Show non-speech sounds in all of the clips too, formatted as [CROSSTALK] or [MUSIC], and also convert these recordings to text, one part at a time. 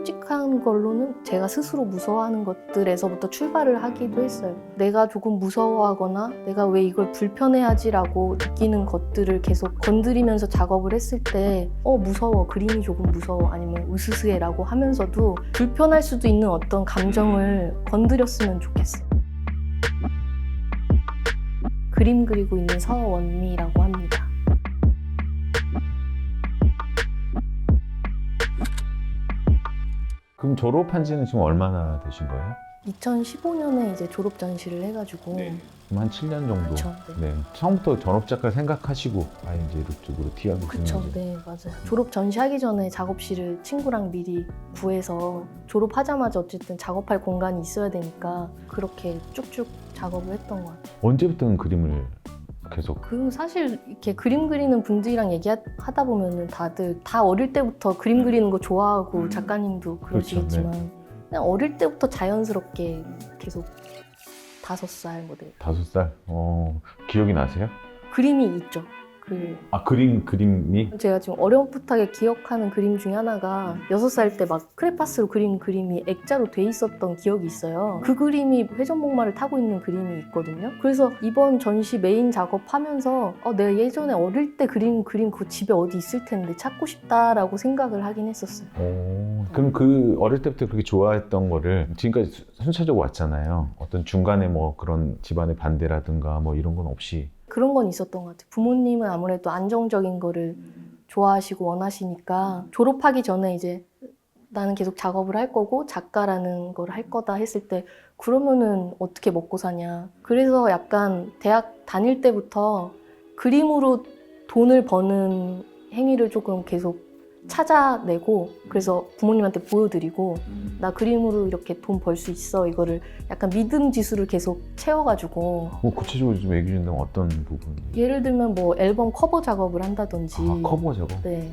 솔직한 걸로는 제가 스스로 무서워하는 것들에서부터 출발을 하기도 했어요. 내가 조금 무서워하거나 내가 왜 이걸 불편해하지라고 느끼는 것들을 계속 건드리면서 작업을 했을 때, 어, 무서워. 그림이 조금 무서워. 아니면 으스스해라고 하면서도 불편할 수도 있는 어떤 감정을 건드렸으면 좋겠어요. 그림 그리고 있는 서원미라고 합니다. 그럼 졸업한 지는 지금 얼마나 되신 거예요? 2015년에 이제 졸업 전시를 해가지고 그럼 한 7년 정도. 그쵸, 네. 네. 처음부터 전업 작가 생각하시고 아 이제 이쪽으로 티하고 그쵸, 네, 맞아요. 졸업 전시하기 전에 작업실을 친구랑 미리 구해서 졸업하자마자 어쨌든 작업할 공간이 있어야 되니까 그렇게 쭉쭉 작업을 했던 것 같아요. 언제부터는 그림을 계속 그 사실 이렇게 그림 그리는 분들이랑 얘기하다 보면은 다들 다 어릴 때부터 그림 그리는 거 좋아하고 작가님도 그러시겠지만 그냥 어릴 때부터 자연스럽게 계속 다섯 살 모델 다섯 살? 어 기억이 나세요? 그림이 있죠. 그 아 그림 그림이 제가 지금 어렴풋하게 기억하는 그림 중에 하나가 여섯 살 때 막 크레파스로 그린 그림이 액자로 돼 있었던 기억이 있어요. 그 그림이 회전목마를 타고 있는 그림이 있거든요. 그래서 이번 전시 메인 작업하면서 어, 내가 예전에 어릴 때 그린 그림 그 집에 어디 있을 텐데 찾고 싶다라고 생각을 하긴 했었어요. 오, 그럼 그 어릴 때부터 그렇게 좋아했던 거를 지금까지 수- 순차적으로 왔잖아요. 어떤 중간에 뭐 그런 집안의 반대라든가 뭐 이런 건 없이 그런 건 있었던 것 같아요. 부모님은 아무래도 안정적인 거를 좋아하시고 원하시니까 졸업하기 전에 이제 나는 계속 작업을 할 거고 작가라는 걸 할 거다 했을 때 그러면은 어떻게 먹고 사냐. 그래서 약간 대학 다닐 때부터 그림으로 돈을 버는 행위를 조금 계속 찾아내고 그래서 부모님한테 보여드리고 나 그림으로 이렇게 돈 벌 수 있어. 이거를 약간 믿음 지수를 계속 채워가지고 뭐 구체적으로 좀 얘기 준다면 어떤 부분? 예를 들면 뭐 앨범 커버 작업을 한다든지. 아 커버 작업? 네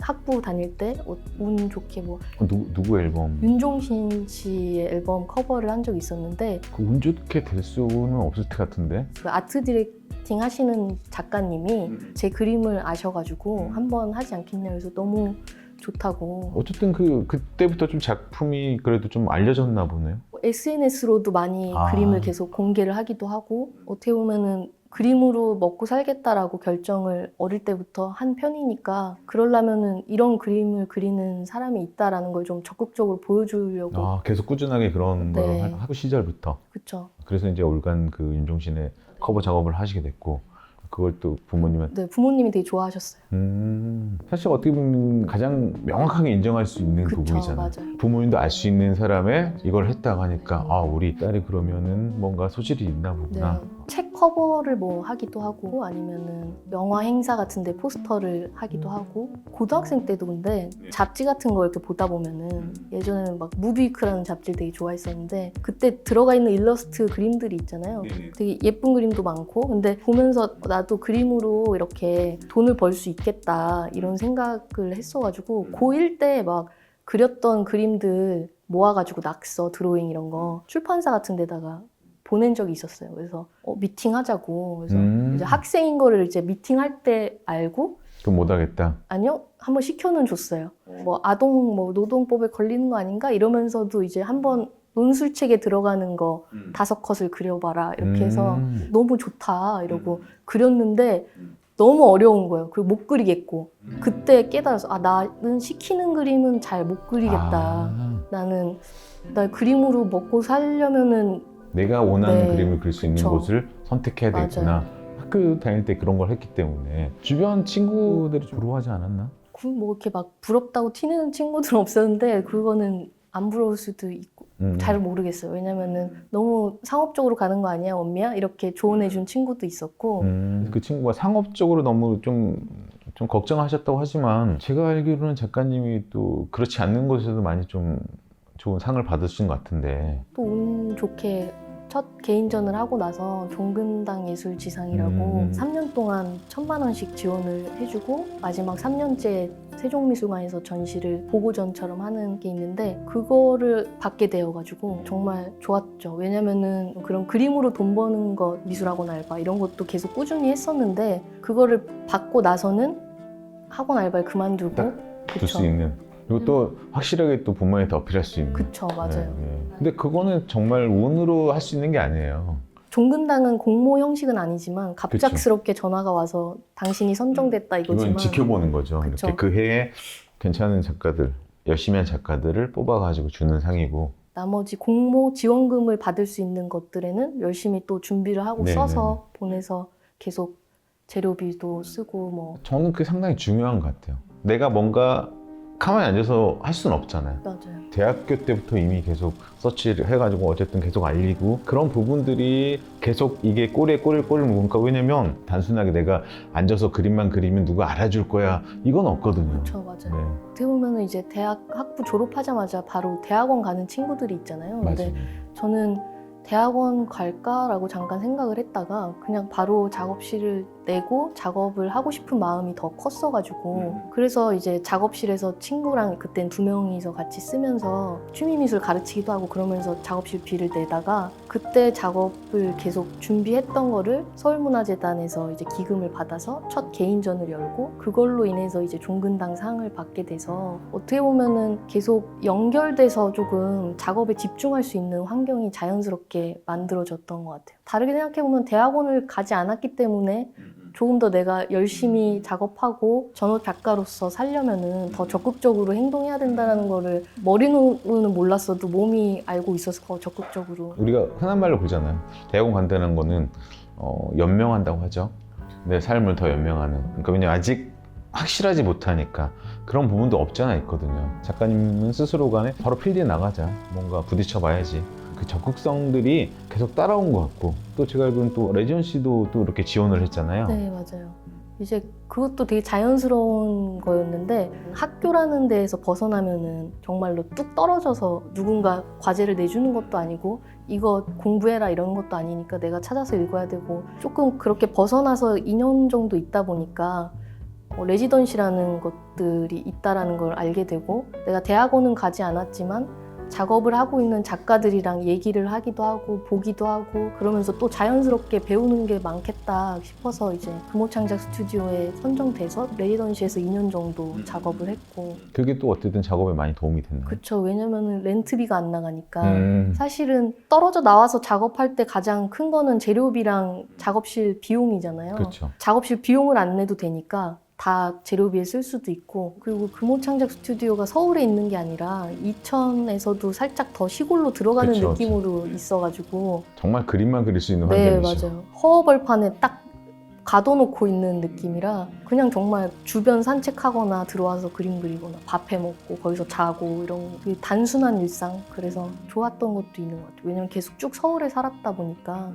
학부 다닐 때 운 좋게 뭐 어, 누구, 누구 앨범? 윤종신 씨의 앨범 커버를 한 적이 있었는데 그운 좋게 될 수는 없을 것 같은데 그 아트 디렉팅 하시는 작가님이 제 그림을 아셔가지고 한번 하지 않겠냐 그래서 너무 좋다고 어쨌든 그 그때부터 좀 작품이 그래도 좀 알려졌나 보네요. SNS로도 많이 아. 그림을 계속 공개를 하기도 하고 어떻게 보면은 그림으로 먹고 살겠다라고 결정을 어릴 때부터 한 편이니까 그러려면은 이런 그림을 그리는 사람이 있다라는 걸 좀 적극적으로 보여주려고 아 계속 꾸준하게 그런 네. 걸 하- 하고 시절부터 그쵸 그래서 이제 올간 그 윤종신의 커버 작업을 하시게 됐고 그걸 또 부모님한테 네 부모님이 되게 좋아하셨어요 음, 사실 어떻게 보면 가장 명확하게 인정할 수 있는 그쵸 부분이잖아요. 맞아요 부모님도 알 수 있는 사람의 이걸 했다고 하니까 아 우리 딸이 그러면은 뭔가 소질이 있나 보구나. 네. 책 커버를 뭐 하기도 하고 아니면은 영화 행사 같은데 포스터를 하기도 하고 고등학생 때도 근데 잡지 같은 거 이렇게 보다 보면은 예전에는 막 무비크라는 잡지를 되게 좋아했었는데 그때 들어가 있는 일러스트 그림들이 있잖아요. 되게 예쁜 그림도 많고 근데 보면서 나도 그림으로 이렇게 돈을 벌 수 있겠다 이런 생각을 했어가지고 고1 때 막 그렸던 그림들 모아가지고 낙서 드로잉 이런 거 출판사 같은 데다가 보낸 적이 있었어요. 그래서 어, 미팅하자고 그래서 음. 이제 학생인 거를 이제 미팅할 때 알고 그럼 못하겠다. 아니요 한번 시켜는 줬어요. 뭐 아동 뭐 노동법에 걸리는 거 아닌가 이러면서도 이제 한번 논술책에 들어가는 거 다섯 컷을 그려봐라 이렇게 해서 음. 너무 좋다 이러고 그렸는데 너무 어려운 거예요. 그리고 못 그리겠고 그때 깨달아서 아 나는 시키는 그림은 잘 못 그리겠다. 아, 나는 나 그림으로 먹고 살려면은 내가 원하는 네, 그림을 그릴 수 있는 그쵸. 곳을 선택해야 맞아요. 되겠구나. 학교 다닐 때 그런 걸 했기 때문에 주변 친구들이 좀 부러워하지 않았나? 그 뭐 이렇게 막 부럽다고 티내는 친구들은 없었는데 그거는 안 부러울 수도 있고 음. 잘 모르겠어요. 왜냐면은 너무 상업적으로 가는 거 아니야 언니야 이렇게 조언해준 친구도 있었고 음, 그 친구가 상업적으로 너무 좀, 좀 걱정하셨다고 하지만 제가 알기로는 작가님이 또 그렇지 않는 곳에서도 많이 좀 좋은 상을 받으신 것 같은데 또 운 좋게 첫 개인전을 하고 나서 종근당 예술지상이라고 음. 3년 동안 천만 원씩 지원을 해주고 마지막 3년째 세종미술관에서 전시를 보고전처럼 하는 게 있는데 그거를 받게 되어가지고 정말 좋았죠. 왜냐면은 그런 그림으로 돈 버는 것 미술학원 알바 이런 것도 계속 꾸준히 했었는데 그거를 받고 나서는 학원 알바를 그만두고 딱둘수 있는 그리고 또 확실하게 또 부모한테 어필할 수 있는. 그쵸 맞아요. 네, 네. 근데 그거는 정말 운으로 할 수 있는 게 아니에요. 종근당은 공모 형식은 아니지만 갑작스럽게 전화가 와서 당신이 선정됐다 이거지만 이건 지켜보는 거죠. 그쵸. 이렇게 그 해에 괜찮은 작가들, 열심히 한 작가들을 뽑아가지고 주는 상이고. 나머지 공모 지원금을 받을 수 있는 것들에는 열심히 또 준비를 하고 네, 써서 보내서 계속 재료비도 쓰고 뭐 저는 그게 상당히 중요한 것 같아요. 내가 뭔가 가만히 앉아서 할 수는 없잖아요. 맞아요. 대학교 때부터 이미 계속 서치를 해가지고 어쨌든 계속 알리고 그런 부분들이 계속 이게 꼬리에 꼬리를 꼬리를 묶으니까 왜냐면 단순하게 내가 앉아서 그림만 그리면 누가 알아줄 거야 이건 없거든요. 그렇죠 맞아요. 네, 어떻게 보면 이제 대학 학부 졸업하자마자 바로 대학원 가는 친구들이 있잖아요. 근데 맞아요. 저는 대학원 갈까라고 잠깐 생각을 했다가 그냥 바로 작업실을 내고 작업을 하고 싶은 마음이 더 컸어가지고 그래서 이제 작업실에서 친구랑 그땐 두 명이서 같이 쓰면서 취미미술 가르치기도 하고 그러면서 작업실 비를 내다가 그때 작업을 계속 준비했던 거를 서울문화재단에서 이제 기금을 받아서 첫 개인전을 열고 그걸로 인해서 이제 종근당 상을 받게 돼서 어떻게 보면은 계속 연결돼서 조금 작업에 집중할 수 있는 환경이 자연스럽게 만들어졌던 것 같아요. 다르게 생각해보면 대학원을 가지 않았기 때문에 조금 더 내가 열심히 작업하고 전업 작가로서 살려면은 더 적극적으로 행동해야 된다는 거를 머리로는 몰랐어도 몸이 알고 있었을 거 적극적으로. 우리가 흔한 말로 그러잖아요. 대학원 간다는 거는 어, 연명한다고 하죠. 내 삶을 더 연명하는. 그러니까 왜냐 면 아직 확실하지 못하니까 그런 부분도 없지 않아 있거든요. 작가님은 스스로 간에 바로 필드에 나가자. 뭔가 부딪혀 봐야지. 그 적극성들이 계속 따라온 것 같고 또 제가 알기로는 또 레지언 씨도 또 이렇게 지원을 했잖아요. 네, 맞아요. 이제 그것도 되게 자연스러운 거였는데 학교라는 데에서 벗어나면은 정말로 뚝 떨어져서 누군가 과제를 내주는 것도 아니고 이거 공부해라 이런 것도 아니니까 내가 찾아서 읽어야 되고 조금 그렇게 벗어나서 2년 정도 있다 보니까 어, 레지던시라는 것들이 있다라는 걸 알게 되고 내가 대학원은 가지 않았지만 작업을 하고 있는 작가들이랑 얘기를 하기도 하고 보기도 하고 그러면서 또 자연스럽게 배우는 게 많겠다 싶어서 이제 금호창작 스튜디오에 선정돼서 레지던시에서 2년 정도 작업을 했고 그게 또 어쨌든 작업에 많이 도움이 됐나요? 그쵸 왜냐면은 렌트비가 안 나가니까 음, 사실은 떨어져 나와서 작업할 때 가장 큰 거는 재료비랑 작업실 비용이잖아요. 그렇죠. 작업실 비용을 안 내도 되니까 다 재료비에 쓸 수도 있고 그리고 금호 창작 스튜디오가 서울에 있는 게 아니라 이천에서도 살짝 더 시골로 들어가는 그쵸, 느낌으로 있어가지고. 정말 그림만 그릴 수 있는 네 환경이죠. 맞아요. 허허벌판에 딱 가둬놓고 있는 느낌이라 그냥 정말 주변 산책하거나 들어와서 그림 그리거나 밥해 먹고 거기서 자고 이런 되게 단순한 일상. 그래서 좋았던 것도 있는 것 같아요. 왜냐면 계속 쭉 서울에 살았다 보니까.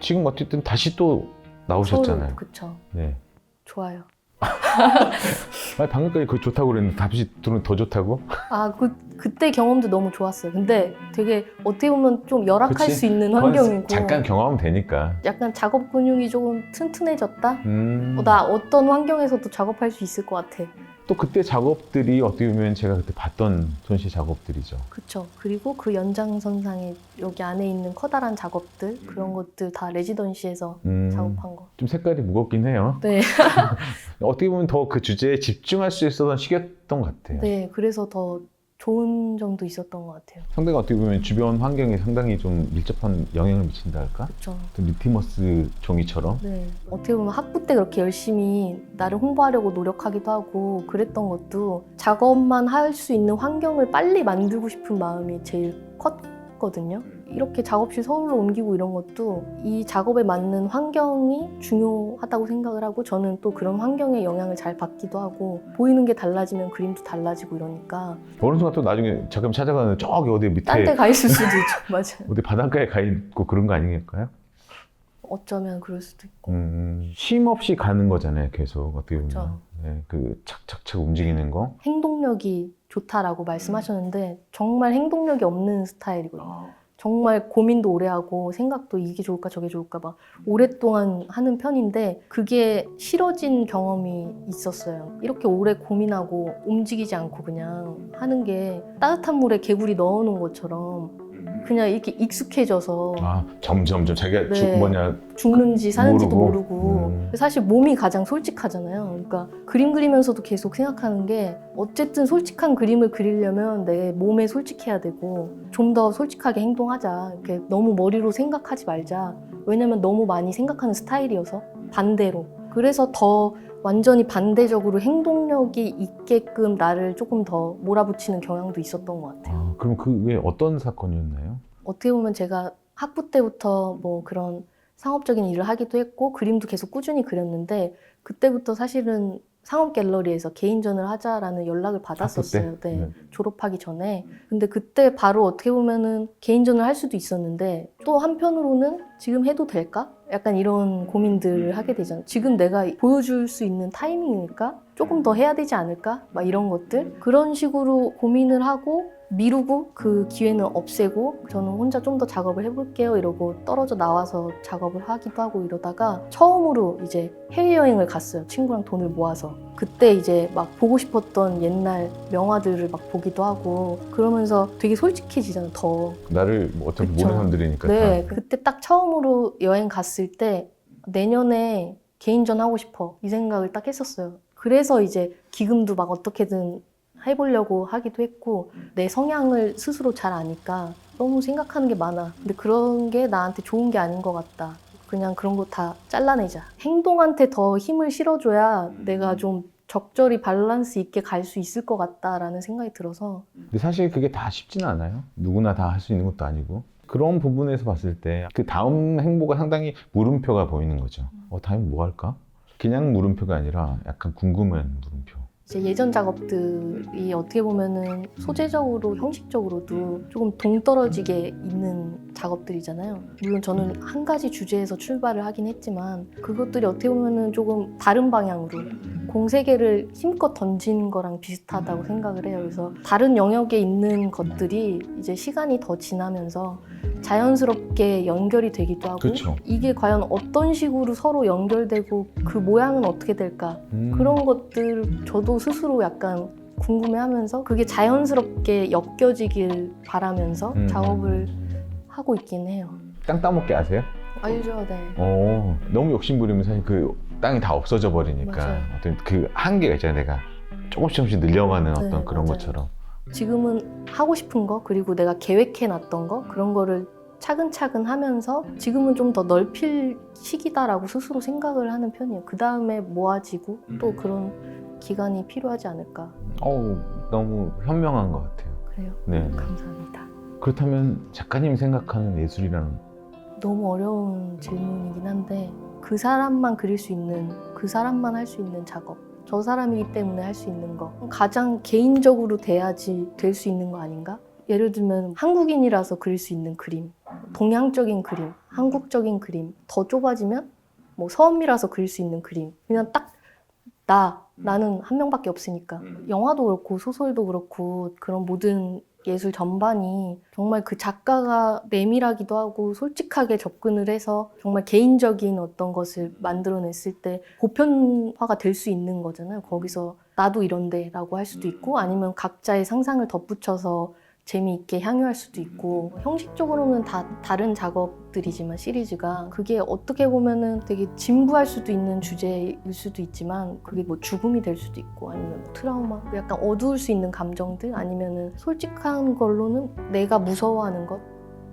지금 어쨌든 다시 또 나오셨잖아요. 서울 그쵸. 네. 좋아요 [LAUGHS] 아니, 방금까지 그거 좋다고 그랬는데 다시 들으면 더 좋다고? 아, 그, 그때 경험도 너무 좋았어요. 근데 되게 어떻게 보면 좀 열악할 그치. 수 있는 그건 환경이고. 잠깐 경험하면 되니까. 약간 작업 근육이 조금 튼튼해졌다? 음. 어, 나 어떤 환경에서도 작업할 수 있을 것 같아. 또 그때 작업들이 어떻게 보면 제가 그때 봤던 손 씨 작업들이죠. 그쵸. 그리고 그 연장선상에 여기 안에 있는 커다란 작업들, 그런 것들 다 레지던시에서 음. 작업한 거. 좀 색깔이 무겁긴 해요. 네. 어 [LAUGHS] [LAUGHS] 떻게 보면 더 그 주제에 집중할 수 있었던 시기였던 것 같아요. 네. 그래서 더 좋은 점도 있었던 것 같아요. 상대가 어떻게 보면 주변 환경에 상당히 좀 밀접한 영향을 미친다 할까? 또 리티머스 종이처럼. 네. 어떻게 보면 학부 때 그렇게 열심히 나를 홍보하려고 노력하기도 하고 그랬던 것도 작업만 할 수 있는 환경을 빨리 만들고 싶은 마음이 제일 컸거든요. 이렇게 작업실 서울로 옮기고 이런 것도 이 작업에 맞는 환경이 중요하다고 생각을 하고 저는 또 그런 환경의 영향을 잘 받기도 하고 보이는 게 달라지면 그림도 달라지고 이러니까 어느 순간 또 나중에 잠깐 찾아가는 저기 어디 밑에 딴 데 가 있을 수도 있죠. [LAUGHS] 맞아요. 어디 바닷가에 가 있고 그런 거 아니겠까요? 어쩌면 그럴 수도 있고. 음, 쉼 없이 가는 거잖아요, 계속 어떻게 보면. 그쵸. 네, 그 착착착 움직이는 거. 행동력이 좋다라고 말씀하셨는데 정말 행동력이 없는 스타일이거든요. 정말 고민도 오래 하고 생각도 이게 좋을까 저게 좋을까 막 오랫동안 하는 편인데 그게 싫어진 경험이 있었어요. 이렇게 오래 고민하고 움직이지 않고 그냥 하는 게 따뜻한 물에 개구리 넣어놓은 것처럼 그냥 이렇게 익숙해져서 아 점점점 자기가 네. 죽 뭐냐 죽는지 사는지도 모르고? 모르고, 음. 사실 몸이 가장 솔직하잖아요. 그러니까 그림 그리면서도 계속 생각하는 게 어쨌든 솔직한 그림을 그리려면 내 몸에 솔직해야 되고 좀 더 솔직하게 행동하자. 이렇게 너무 머리로 생각하지 말자. 왜냐면 너무 많이 생각하는 스타일이어서 반대로. 그래서 더 완전히 반대적으로 행동력이 있게끔 나를 조금 더 몰아붙이는 경향도 있었던 것 같아요. 아, 그럼 그게 어떤 사건이었나요? 어떻게 보면 제가 학부 때부터 뭐 그런 상업적인 일을 하기도 했고 그림도 계속 꾸준히 그렸는데 그때부터 사실은 상업 갤러리에서 개인전을 하자라는 연락을 받았었어요. 네. 네. 졸업하기 전에. 근데 그때 바로 어떻게 보면은 개인전을 할 수도 있었는데 또 한편으로는 지금 해도 될까? 약간 이런 고민들을 하게 되잖아요. 지금 내가 보여줄 수 있는 타이밍이니까 조금 더 해야 되지 않을까? 막 이런 것들. 그런 식으로 고민을 하고 미루고 그 기회는 없애고 저는 혼자 좀 더 작업을 해볼게요 이러고 떨어져 나와서 작업을 하기도 하고 이러다가 처음으로 이제 해외여행을 갔어요 친구랑 돈을 모아서 그때 이제 막 보고 싶었던 옛날 명화들을 막 보기도 하고 그러면서 되게 솔직해지잖아요 더 나를 뭐 어차피 그쵸. 모르는 사람들이니까 네, 다. 그때 딱 처음으로 여행 갔을 때 내년에 개인전 하고 싶어 이 생각을 딱 했었어요. 그래서 이제 기금도 막 어떻게든 해보려고 하기도 했고 내 성향을 스스로 잘 아니까 너무 생각하는 게 많아. 근데 그런 게 나한테 좋은 게 아닌 것 같다. 그냥 그런 거 다 잘라내자. 행동한테 더 힘을 실어줘야 내가 좀 적절히 밸런스 있게 갈 수 있을 것 같다라는 생각이 들어서 근데 사실 그게 다 쉽지는 않아요. 누구나 다 할 수 있는 것도 아니고. 그런 부분에서 봤을 때 그 다음 행보가 상당히 물음표가 보이는 거죠. 어, 다음에 뭐 할까? 그냥 물음표가 아니라 약간 궁금한 물음표. 이제 예전 작업들이 어떻게 보면은 소재적으로 형식적으로도 조금 동떨어지게 있는 작업들이잖아요. 물론 저는 한 가지 주제에서 출발을 하긴 했지만 그것들이 어떻게 보면은 조금 다른 방향으로 공세계를 힘껏 던진 거랑 비슷하다고 생각을 해요. 그래서 다른 영역에 있는 것들이 이제 시간이 더 지나면서 자연스럽게 연결이 되기도 하고 그쵸. 이게 과연 어떤 식으로 서로 연결되고 그 모양은 어떻게 될까 음. 그런 것들 저도 스스로 약간 궁금해하면서 그게 자연스럽게 엮여지길 바라면서 음. 작업을 하고 있긴 해요. 땅 따먹게 아세요? 알죠, 네. 어, 너무 욕심부리면 사실 그 땅이 다 없어져 버리니까 맞아요. 어떤 그 한계가 있잖아요. 내가 조금씩 조금씩 늘려가는 네, 어떤 그런 맞아요. 것처럼. 지금은 하고 싶은 거 그리고 내가 계획해 놨던 거 그런 거를 차근차근 하면서 지금은 좀 더 넓힐 시기다라고 스스로 생각을 하는 편이에요. 그 다음에 모아지고 또 그런 기간이 필요하지 않을까. 어우, 너무 현명한 것 같아요. 그래요. 네. 감사합니다. 그렇다면 작가님이 생각하는 예술이라는 너무 어려운 질문이긴 한데 그 사람만 그릴 수 있는 그 사람만 할 수 있는 작업 저 사람이기 때문에 할 수 있는 거 가장 개인적으로 돼야지 될 수 있는 거 아닌가? 예를 들면 한국인이라서 그릴 수 있는 그림 동양적인 그림 한국적인 그림 더 좁아지면 뭐 서음이라서 그릴 수 있는 그림 그냥 딱 나 나는 한 명밖에 없으니까 영화도 그렇고 소설도 그렇고 그런 모든 예술 전반이 정말 그 작가가 내밀하기도 하고 솔직하게 접근을 해서 정말 개인적인 어떤 것을 만들어냈을 때 보편화가 될 수 있는 거잖아요. 거기서 나도 이런데 라고 할 수도 있고 아니면 각자의 상상을 덧붙여서 재미있게 향유할 수도 있고 형식적으로는 다 다른 작업들이지만 시리즈가 그게 어떻게 보면은 되게 진부할 수도 있는 주제일 수도 있지만 그게 뭐 죽음이 될 수도 있고 아니면 뭐 트라우마? 약간 어두울 수 있는 감정들? 아니면은 솔직한 걸로는 내가 무서워하는 것?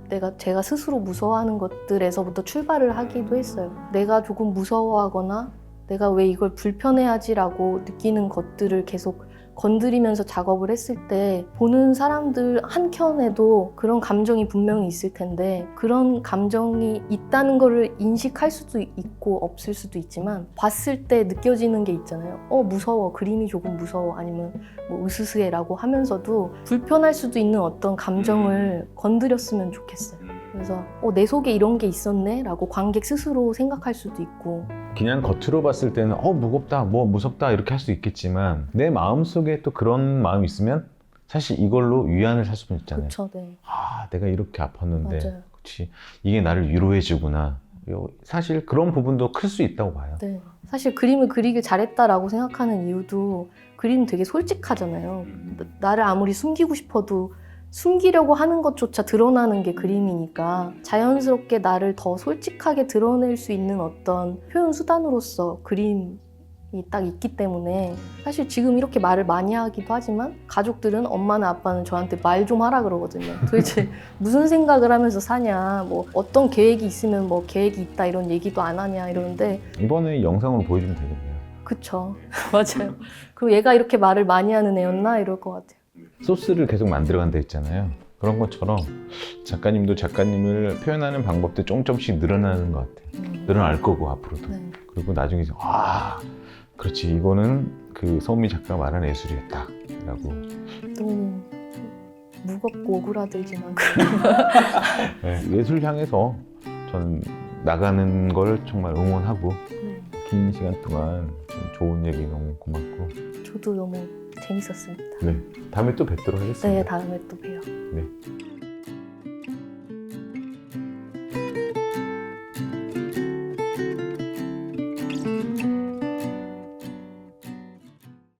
내가 제가 스스로 무서워하는 것들에서부터 출발을 하기도 했어요. 내가 조금 무서워하거나 내가 왜 이걸 불편해하지라고 느끼는 것들을 계속 건드리면서 작업을 했을 때 보는 사람들 한켠에도 그런 감정이 분명히 있을 텐데 그런 감정이 있다는 거를 인식할 수도 있고 없을 수도 있지만 봤을 때 느껴지는 게 있잖아요. 어 무서워 그림이 조금 무서워 아니면 뭐 으스스해라고 하면서도 불편할 수도 있는 어떤 감정을 건드렸으면 좋겠어요. 그래서 어, 내 속에 이런 게 있었네라고 관객 스스로 생각할 수도 있고 그냥 겉으로 봤을 때는 어 무겁다, 뭐 무섭다 이렇게 할 수 있겠지만 내 마음 속에 또 그런 마음이 있으면 사실 이걸로 위안을 살 수는 있잖아요. 그쵸, 네. 아, 내가 이렇게 아팠는데, 맞아요. 그렇지 이게 나를 위로해주구나. 요- 사실 그런 부분도 클 수 있다고 봐요. 네. 사실 그림을 그리길 잘했다라고 생각하는 이유도 그림 되게 솔직하잖아요. 나- 나를 아무리 숨기고 싶어도 숨기려고 하는 것조차 드러나는 게 그림이니까 자연스럽게 나를 더 솔직하게 드러낼 수 있는 어떤 표현 수단으로서 그림 이 딱 있기 때문에 사실 지금 이렇게 말을 많이 하기도 하지만 가족들은 엄마나 아빠는 저한테 말 좀 하라 그러거든요. 도대체 [LAUGHS] 무슨 생각을 하면서 사냐, 뭐 어떤 계획이 있으면 뭐 계획이 있다 이런 얘기도 안 하냐 이러는데 이번에 영상으로 보여주면 되겠네요. 그쵸 [LAUGHS] 맞아요. 그리고 얘가 이렇게 말을 많이 하는 애였나 이럴 것 같아요. 소스를 계속 만들어간다 했잖아요. 그런 것처럼 작가님도 작가님을 표현하는 방법도 조금씩 늘어나는 것 같아요. 음, 늘어날 거고 앞으로도. 네. 그리고 나중에 이제 아 그렇지 이거는 그 서은미 작가가 말한 예술이었다라고 너무 무겁고 오그라들지만 [LAUGHS] 네, 예술 향해서 저는 나가는 걸 정말 응원하고 네, 긴 시간 동안 좀 좋은 얘기 너무 고맙고 저도 너무 재밌었습니다. 네 다음에 또 뵙도록 하겠습니다. 네, 다음에 또 봬요. 네.